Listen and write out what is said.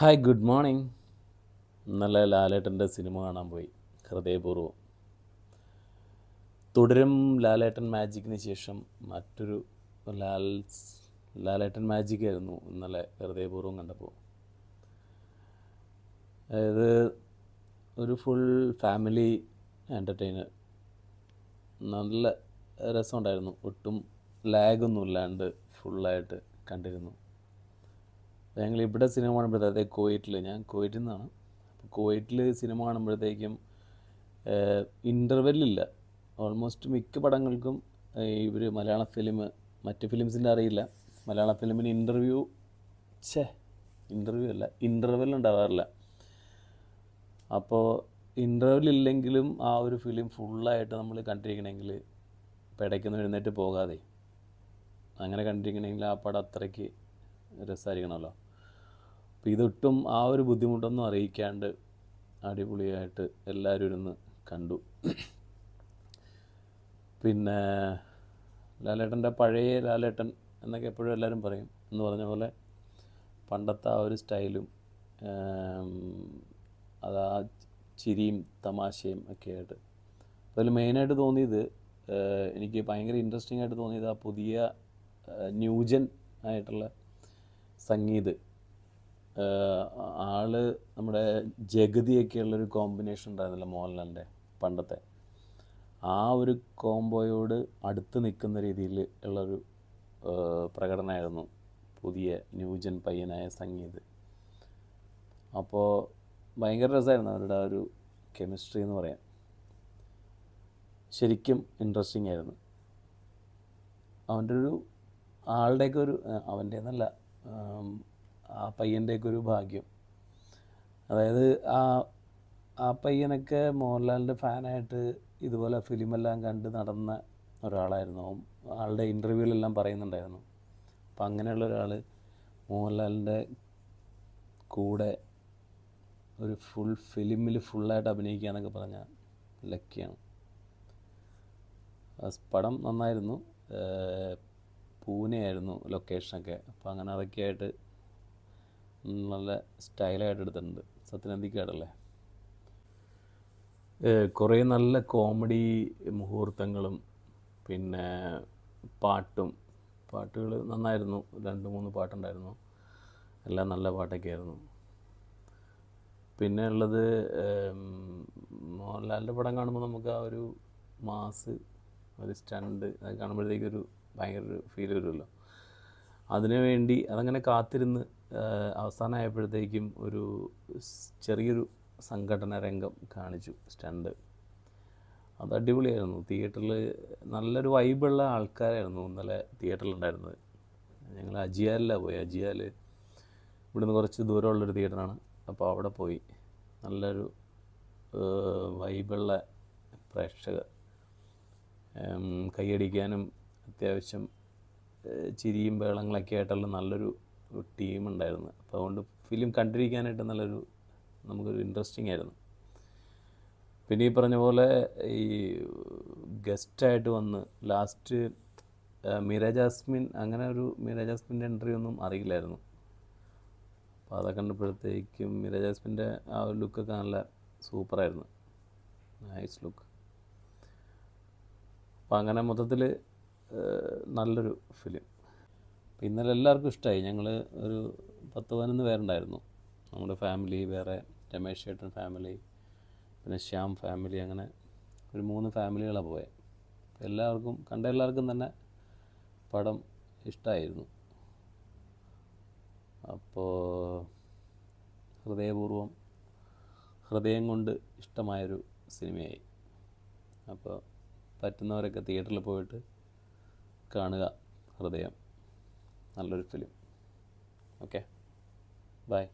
Hi good morning. നല്ല ലാലേട്ടന്റെ cinema കാണാൻ പോയി ഹൃദയപൂർവം. തുടരും ലാലേട്ടൻ മാജിക്കിന് ശേഷം മറ്റൊരു ലാൽ ലാലേട്ടൻ മാജിക് ആയിരുന്നു ഇന്നലെ ഹൃദയപൂർവം കണ്ടപ്പോൾ. അതായത് ഒരു ഫുൾ ഫാമിലി എന്റർടൈനർ. നല്ല രസമുണ്ടായിരുന്നു ഒട്ടും ലാഗൊന്നും ഇല്ലാണ്ട് ഫുള്ളായിട്ട് കണ്ടിരുന്നു. ഞങ്ങൾ ഇവിടെ സിനിമ കാണുമ്പോഴത്തേക്ക് അതായത് കുവൈറ്റിൽ ഞാൻ കുവൈറ്റിൽ നിന്നാണ്. കുവൈറ്റിൽ സിനിമ കാണുമ്പോഴത്തേക്കും ഇന്റർവെല്ലില്ല ഓൾമോസ്റ്റ് മിക്ക പടങ്ങൾക്കും ഇവർ മലയാള ഫിലിം മറ്റ് ഫിലിംസിന്റെ അറിയില്ല. മലയാള ഫിലിമിന് ഇന്റർവ്യൂ ഛേ ഇന്റർവ്യൂ അല്ല ഇന്റർവെൽ ഉണ്ടാവാറില്ല. അപ്പോൾ ഇന്റർവെൽ ഇല്ലെങ്കിലും ആ ഒരു ഫിലിം ഫുള്ളായിട്ട് നമ്മൾ കണ്ടിരിക്കണമെങ്കിൽ പിടയ്ക്കൊന്നും എഴുന്നേറ്റ് പോകാതെ. അങ്ങനെ കണ്ടിരിക്കണമെങ്കിൽ ആ പടം അത്രയ്ക്ക് രസമായിരിക്കണമല്ലോ. അപ്പോൾ ഇതൊട്ടും ആ ഒരു ബുദ്ധിമുട്ടൊന്നും അറിയിക്കാണ്ട് അടിപൊളിയായിട്ട് എല്ലാവരും ഇരുന്ന് കണ്ടു. പിന്നെ ലാലേട്ടന്റെ പഴയ ലാലേട്ടൻ എന്നൊക്കെ എപ്പോഴും എല്ലാവരും പറയും. എന്ന് പറഞ്ഞ പോലെ പണ്ടത്തെ ആ ഒരു സ്റ്റൈലും അത് ആ ചിരിയും തമാശയും ഒക്കെ ആയിട്ട് അതിൽ മെയിനായിട്ട് തോന്നിയത് എനിക്ക് ഭയങ്കര ഇൻട്രസ്റ്റിംഗ് ആയിട്ട് തോന്നിയത് ആ പുതിയ ന്യൂജൻ ആയിട്ടുള്ള സംഗീത്. ആൾ നമ്മുടെ ജഗതിയൊക്കെ ഉള്ളൊരു കോമ്പിനേഷൻ ഉണ്ടായിരുന്നല്ലോ മോഹൻലാലിന്റെ പണ്ടത്തെ. ആ ഒരു കോംബോയോട് അടുത്ത് നിൽക്കുന്ന രീതിയിൽ ഉള്ളൊരു പ്രകടനമായിരുന്നു പുതിയ ന്യൂജൻ പയ്യനായ സംഗീത്. അപ്പോൾ ഭയങ്കര രസമായിരുന്നു അവരുടെ ആ ഒരു കെമിസ്ട്രി എന്ന് പറയാം ശരിക്കും ഇൻട്രസ്റ്റിംഗ് ആയിരുന്നു. അവന്റെ ഒരു ആളുടെയൊക്കെ ഒരു അവന്റെ എന്നല്ല ആ പയ്യന്റെയൊക്കെ ഒരു ഭാഗ്യം. അതായത് ആ ആ പയ്യനൊക്കെ മോഹൻലാലിന്റെ ഫാനായിട്ട് ഇതുപോലെ ഫിലിമെല്ലാം കണ്ട് നടന്ന ഒരാളായിരുന്നു. ആളുടെ ഇന്റർവ്യൂവിലെല്ലാം പറയുന്നുണ്ടായിരുന്നു. അപ്പം അങ്ങനെയുള്ള ഒരാൾ മോഹൻലാലിന്റെ കൂടെ ഒരു ഫുൾ ഫിലിമിൽ ഫുള്ളായിട്ട് അഭിനയിക്കുക എന്നൊക്കെ പറഞ്ഞാൽ ലക്കിയാണ് പടം നന്നായിരുന്നു. പൂനെയായിരുന്നു ലൊക്കേഷനൊക്കെ. അപ്പോൾ അങ്ങനെ അതൊക്കെ ആയിട്ട് നല്ല സ്റ്റൈലായിട്ട് എടുത്തിട്ടുണ്ട്. സത്യനന്ദിക്കാടല്ലേ കുറേ നല്ല കോമഡി മുഹൂർത്തങ്ങളും പിന്നെ പാട്ടും. പാട്ടുകൾ നന്നായിരുന്നു. രണ്ട് മൂന്ന് പാട്ടുണ്ടായിരുന്നു. എല്ലാം നല്ല പാട്ടൊക്കെ ആയിരുന്നു. പിന്നെ ഉള്ളത് മോഹൻലാലിന്റെ പടം കാണുമ്പോൾ നമുക്ക് ആ ഒരു മാസ് ഒരു സ്റ്റണ്ട് അത് കാണുമ്പോഴത്തേക്കൊരു ഭയങ്കര ഒരു ഫീൽ വരുമല്ലോ. അതിനു വേണ്ടി അതങ്ങനെ കാത്തിരുന്ന് അവസാനമായപ്പോഴത്തേക്കും ഒരു ചെറിയൊരു സംഘടന രംഗം കാണിച്ചു സ്റ്റണ്ട്. അത് അടിപൊളിയായിരുന്നു. തിയേറ്ററിൽ നല്ലൊരു വൈബുള്ള ആൾക്കാരായിരുന്നു ഇന്നലെ തിയേറ്ററിലുണ്ടായിരുന്നത്. ഞങ്ങൾ അജിയാലിലാണ് പോയി. അജിയാൽ ഇവിടുന്ന് കുറച്ച് ദൂരമുള്ളൊരു തിയേറ്ററാണ്. അപ്പോൾ അവിടെ പോയി. നല്ലൊരു വൈബുള്ള പ്രേക്ഷകർ കൈയടിക്കാനും അത്യാവശ്യം ചിരിയും ബഹളങ്ങളൊക്കെ ആയിട്ടുള്ള നല്ലൊരു ടീം ഉണ്ടായിരുന്നു. അപ്പോൾ അതുകൊണ്ട് ഫിലിം കണ്ടിരിക്കാനായിട്ട് നല്ലൊരു നമുക്കൊരു ഇൻട്രസ്റ്റിംഗ് ആയിരുന്നു. പിന്നെ ഈ പറഞ്ഞ പോലെ ഈ ഗസ്റ്റായിട്ട് വന്ന് ലാസ്റ്റ് മീര ജാസ്മിൻ അങ്ങനെ ഒരു മീര ജാസ്മിന്റെ എൻട്രി ഒന്നും അറിയില്ലായിരുന്നു. അപ്പോൾ അതൊക്കെ കണ്ടപ്പോഴത്തേക്കും മീര ജാസ്മിന്റെ ആ ലുക്കൊക്കെ നല്ല സൂപ്പറായിരുന്നു നൈസ് ലുക്ക് അപ്പോൾ അങ്ങനെ മൊത്തത്തിൽ നല്ലൊരു ഫിലിം ഇന്നലെ എല്ലാവർക്കും ഇഷ്ടമായി ഞങ്ങൾ ഒരു പത്ത് പതിനൊന്ന് പേരുണ്ടായിരുന്നു. നമ്മുടെ ഫാമിലി വേറെ രമേശ് ചേട്ടൻ ഫാമിലി പിന്നെ ശ്യാം ഫാമിലി അങ്ങനെ ഒരു മൂന്ന് ഫാമിലികളാണ് പോയത് എല്ലാവർക്കും കണ്ട എല്ലാവർക്കും തന്നെ പടം ഇഷ്ടമായിരുന്നു അപ്പോൾ ഹൃദയപൂർവം ഹൃദയം കൊണ്ട് ഇഷ്ടമായൊരു സിനിമയായി. അപ്പോൾ പറ്റുന്നവരൊക്കെ തിയേറ്ററിൽ പോയിട്ട് കാണുക ഹൃദയം. നല്ലൊരു ഫിലിം ഓക്കെ ബൈ